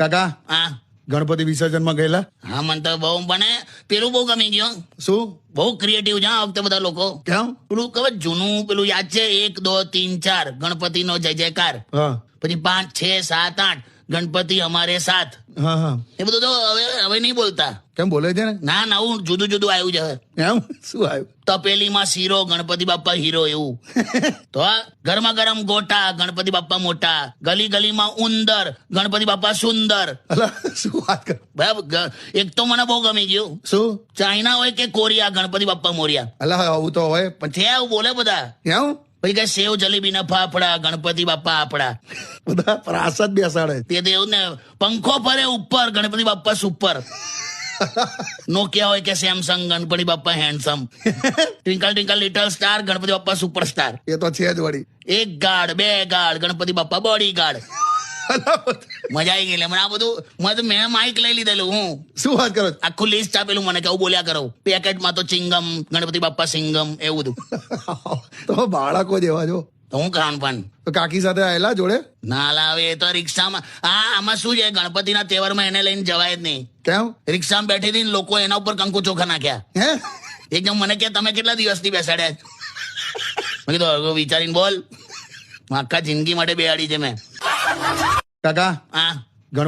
કાકા? હા. ગણપતિ વિસર્જનમાં ગયેલા? હા મને તો બહુ મને પેલું બહુ ગમી ગયું. શું? બહુ ક્રિએટિવ છે આ વખતે બધા લોકો. કેમ? પેલું ખબર જૂનું પેલું યાદ છે? એક દો તીન ચાર. ગણપતિનો જય જયકાર. પછી પાંચ છ સાત આઠ. ગણપતિ અમારે સાથ. હા હા. એ બધું તો હવે હવે નહીં બોલતા. કેમ બોલે છે ને? ના નવું જુદું જુદું આવ્યું છે એમ? શું આવ્યું? તપેલીમાં શીરો ગણપતિ બાપા હીરો એવું. તો ગરમા ગરમ ગોટા ગણપતિ બાપા મોટા. ગલી ગલીમાં ઉંદર ગણપતિ બાપા સુંદર. શું વાત કર? બરાબર એક તો મને બહુ ગમી ગયું. શું? ચાઇના હોય કે કોરિયા ગણપતિ બાપા મોરિયા. અલા આવું તો હોય. પણ છે આવું બોલે બધા. કેમ પછી કે સેવ જલેબી ના ફાફડા ગણપતિ બાપા આપડા. બધા પ્રાસાદ બેસાડે. તે તો ને પંખો ફરે ઉપર ગણપતિ બાપા સુપર. નોકિયા હોય કે Samsung Ganpati Bappa handsome twinkle twinkle little star Ganpati Bappa superstar એ તો છે જ વળી. એક ગાડ બે ગાડ ગણપતિ બાપા બોડી ગાર્ડ મજા આવી ગઈ હમણાં આ બધું મને તો મેં માઇક લઈ લીધેલું હું. શું વાત કરો આખું લિસ્ટ આપેલું મને કેવું બોલ્યા કરો. પેકેટમાં તો ચિંગમ ગણપતિ બાપ્પા સિંગમ એવું બધું. તો બાળકો જેવા જો હું ખાન પાન. તો કાકી સાથે આયેલા જોડે? ના લાવે એ તો રિક્ષામાં હા આમાં શું છે? ગણપતિના તહેવારમાં એને લઈને જવાય જ નહીં. કેમ? રિક્ષામાં બેઠી હતી લોકો એના ઉપર કંકુ ચોખા નાખ્યા. હે? એકદમ મને કે તમે કેટલા દિવસથી બેસાડ્યા મેં કીધું વિચારીને બોલ. આખા જિંદગી માટે બેહાડી છે મેં. કાકા હા